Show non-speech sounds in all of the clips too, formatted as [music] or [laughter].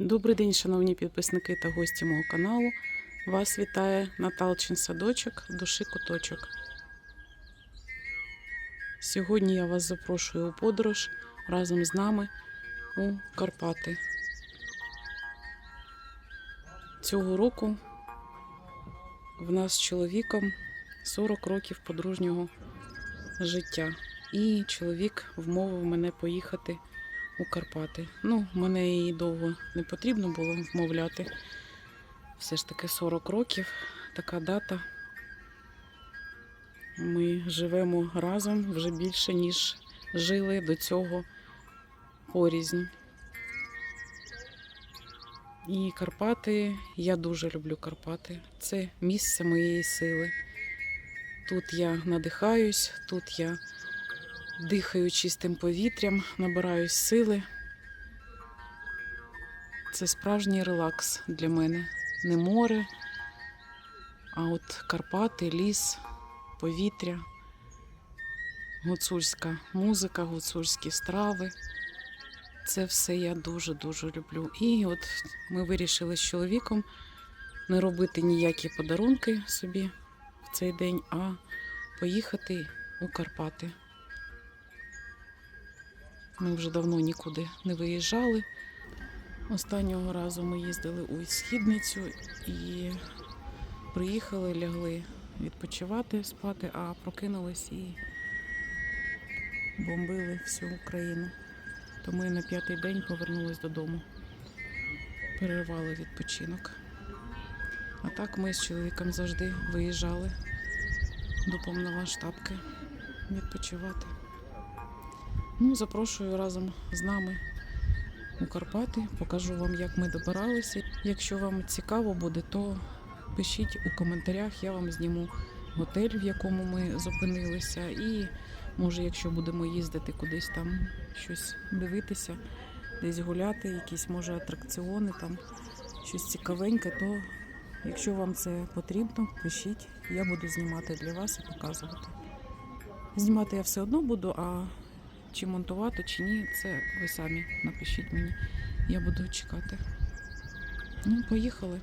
Добрий день, шановні підписники та гості мого каналу. Вас вітає Наталчин садочок душі куточок. Сьогодні я вас запрошую у подорож разом з нами у Карпати. Цього року в нас з чоловіком 40 років подружнього життя. І чоловік вмовив мене поїхати у Карпати. Ну, мене і довго не потрібно було вмовляти. Все ж таки 40 років, така дата. Ми живемо разом вже більше, ніж жили до цього порізнь. І Карпати, я дуже люблю Карпати. Це місце моєї сили. Тут я надихаюсь, тут я дихаю чистим повітрям, набираюсь сили. Це справжній релакс для мене. Не море, а от Карпати, ліс, повітря, гуцульська музика, гуцульські страви. Це все я дуже-дуже люблю. І от ми вирішили з чоловіком не робити ніякі подарунки собі в цей день, а поїхати у Карпати. Ми вже давно нікуди не виїжджали. Останнього разу ми їздили у східницю і приїхали, лягли відпочивати, спати, а прокинулись і бомбили всю Україну. То ми на п'ятий день повернулись додому. Перервали відпочинок. А так ми з чоловіком завжди виїжджали до повноваштабки відпочивати. Ну, запрошую разом з нами у Карпати. Покажу вам, як ми добиралися. Якщо вам цікаво буде, то пишіть у коментарях, я вам зніму готель, в якому ми зупинилися. І може, якщо будемо їздити кудись там щось дивитися, десь гуляти, якісь може атракціони, там щось цікавеньке, то якщо вам це потрібно, пишіть, я буду знімати для вас і показувати. Знімати я все одно буду, а чи монтувати, чи ні, це ви самі напишіть мені. Я буду чекати. Ну, поїхали.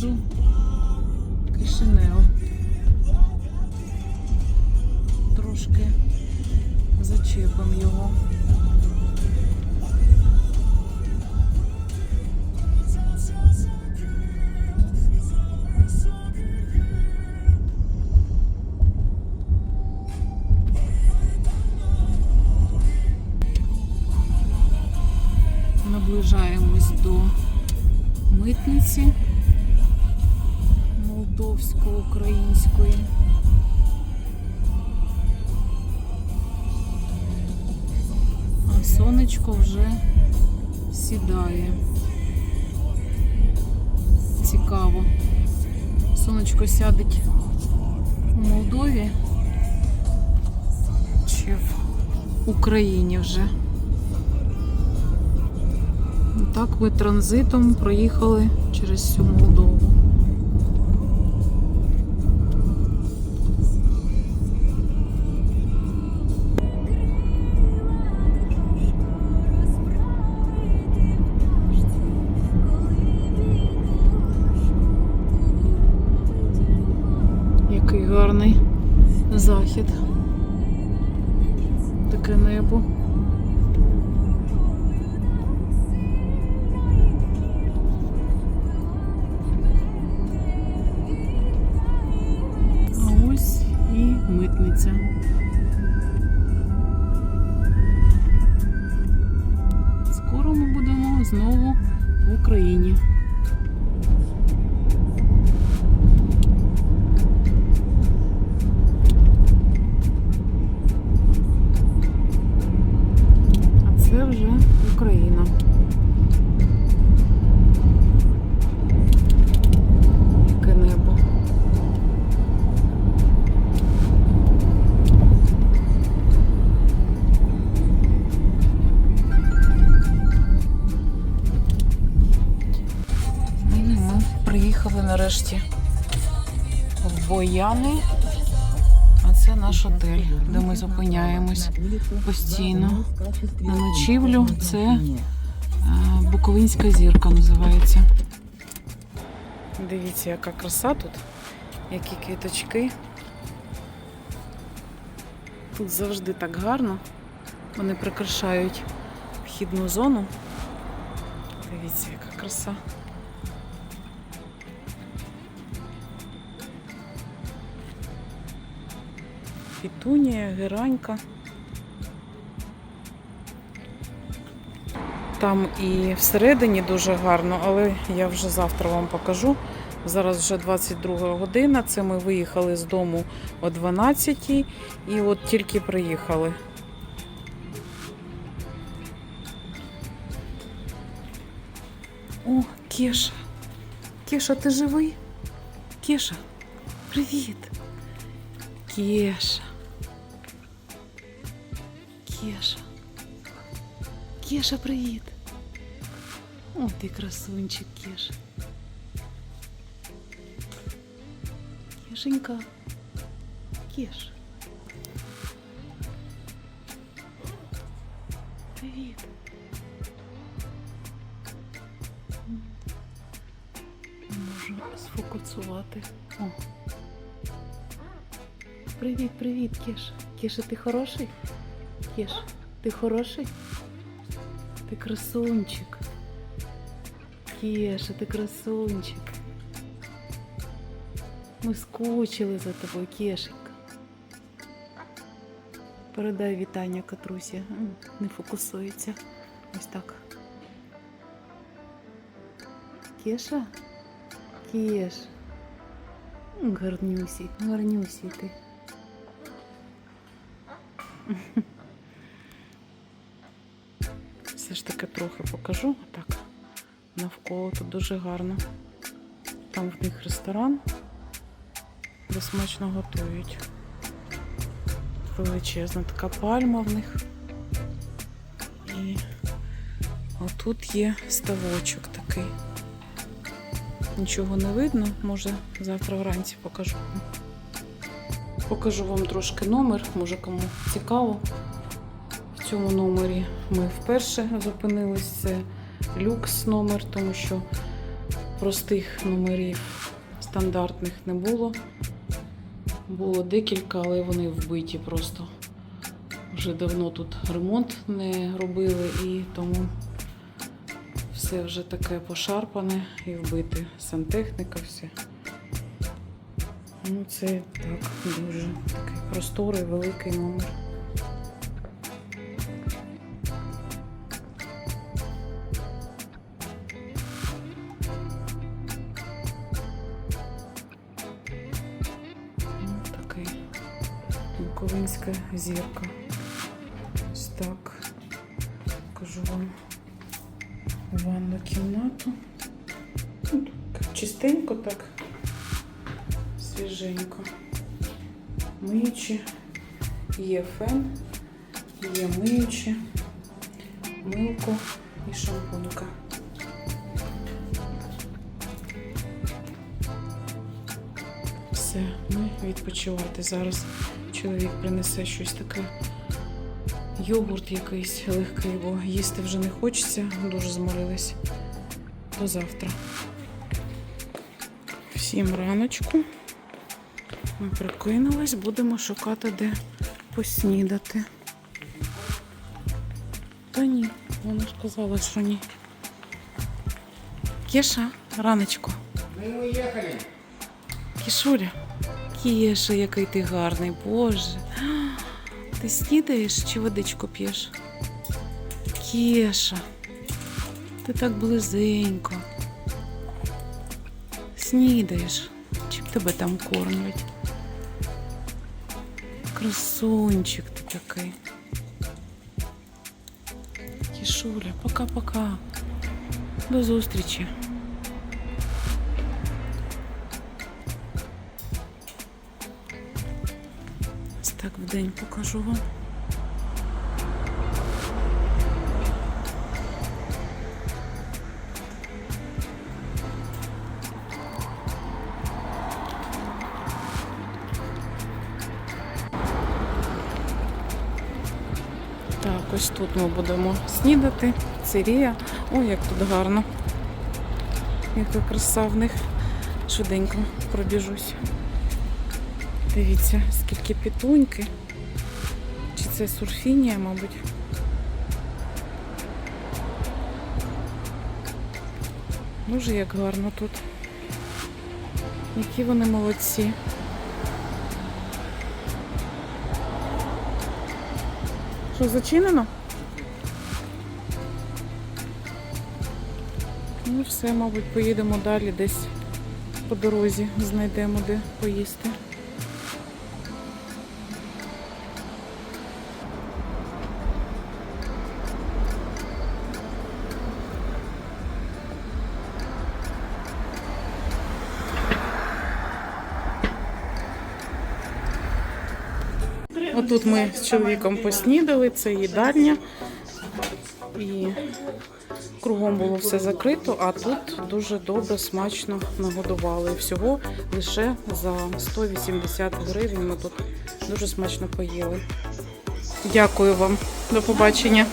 Попереду Кишинев. Трошки зачепимо його. Наближаємось до митниці молдовсько-української. А сонечко вже сідає. Цікаво. Сонечко сядеть у Молдові чи в Україні вже. Так ми транзитом проїхали через всю Молдову. Скоро ми будемо знову в Україні. Приїхали нарешті в Бояни. А це наш отель, де ми зупиняємось постійно. На ночівлю це е, Буковинська зірка називається. Дивіться, яка краса тут, які квіточки. Тут завжди так гарно. Вони прикрашають вхідну зону. Дивіться, яка краса. Пітунія, геранька. Там і всередині дуже гарно, але я вже завтра вам покажу. Зараз вже 22 година. Це ми виїхали з дому о 12 і от тільки приїхали. О, Кеша. Кеша, ти живий? Кеша, привіт. Кеша. Кеша. Кеша, привіт. О, ти красунчик, Кеша. Кешенька. Кеш. Привіт. Можу сфокусувати. О. Привіт, привіт, Кеша. Кеша, ти хороший? Кеш, ти хороший? Ти красунчик. Кеша, ти красунчик. Ми скучили за тобою, Кешенька. Передай вітання Катрусі. Не фокусується. Ось так. Кеша? Кеш. М, Гарнюсі, гарнюсі ти. Все ж таки трохи покажу. Так, навколо тут дуже гарно. Там в них ресторан, де смачно готують. Величезна така пальма в них. І отут є ставочок такий. Нічого не видно, може завтра вранці покажу. Покажу вам трошки номер, може кому цікаво. В цьому номері ми вперше зупинились. Це люкс номер, тому що простих номерів стандартних не було. Було декілька, але вони вбиті просто. Вже давно тут ремонт не робили і тому все вже таке пошарпане і вбите. Сантехніка, все. Ну, це так, дуже такий просторий, великий номер. Буковинська зірка. Ось так. Покажу вам ванну кімнату. Ну, чистенько так, свіженько. Миючі, є фен, є миючі, милко і шампунька. Все, ми відпочивати. Зараз чоловік принесе щось таке. Йогурт якийсь легкий, бо їсти вже не хочеться, дуже зморились. До завтра. Всім раночку. Ми прокинулись, будемо шукати, де поснідати. Та ні, вона ж казала, що ні. Кеша, раночку. Мы уехали. Кішуля. Кеша, який ти гарний, Боже. [gasps] Ти снідаєш чи водичку п'єш? Кеша. Ти так близенько. Снідаєш. Чим тебе там кормлять? Красунчик ти такий. Кішуля, пока-пока. До зустрічі. День покажу вам. Так, ось тут ми будемо снідати. Цирія. Ой, як тут гарно. Яка краса в них. Швиденько пробіжусь. Дивіться, скільки пітуньки. Чи це сурфінія, мабуть. Дуже як гарно тут. Які вони молодці. Що, зачинено? Ну все, мабуть, поїдемо далі десь по дорозі, знайдемо де поїсти. Отут ми з чоловіком поснідали, це їдальня. І кругом було все закрито, а тут дуже добре, смачно нагодували. Всього лише за 180 гривень ми тут дуже смачно поїли. Дякую вам, до побачення.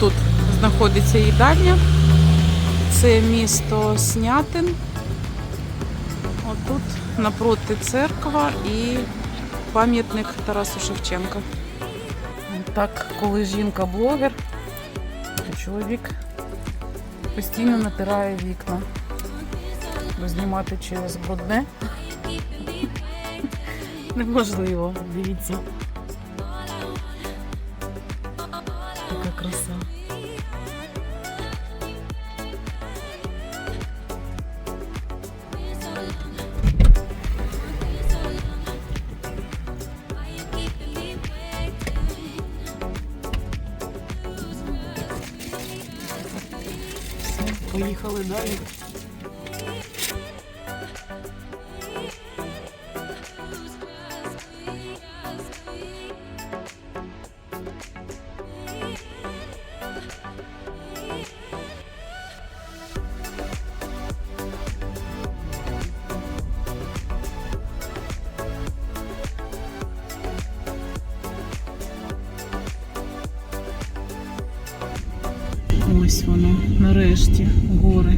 Тут знаходиться їдальня. Це місто Снятин. Отут напроти церква і пам'ятник Тарасу Шевченка. Так, коли жінка блогер, то чоловік постійно натирає вікна. Бо знімати через брудне. Неможливо, дивіться. Все, поїхали далі. Ось воно, нарешті, гори.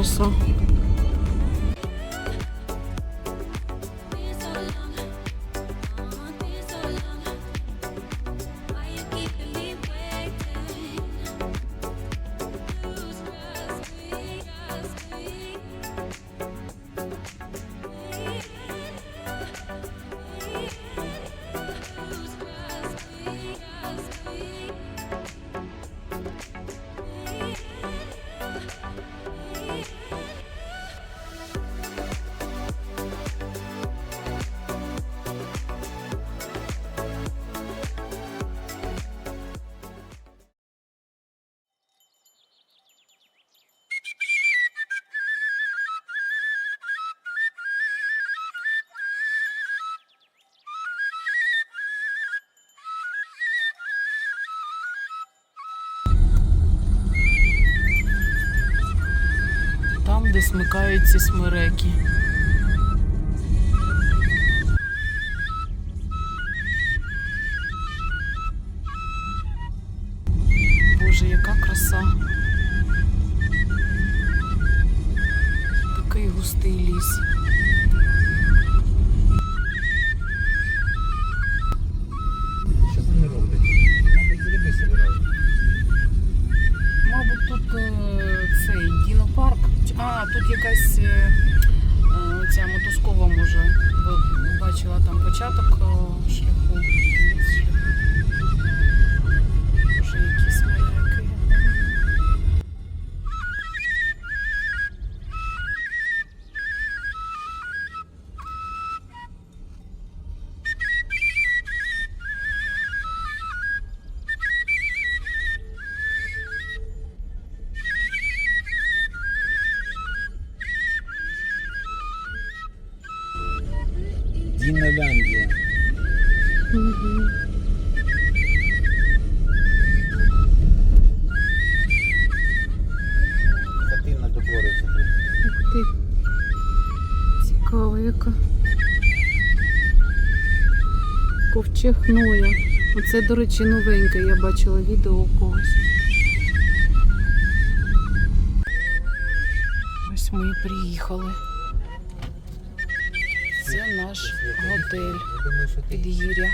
Боже, смикаються смереки. Боже, яка краса. Такий густий ліс. Діноляндія. Хатина до Бориса. Ух ти. Цікаво, яка. Ковчег Оце, до речі, новеньке. Я бачила відео у когось. Ось ми і приїхали. Це наш готель Підгір'я.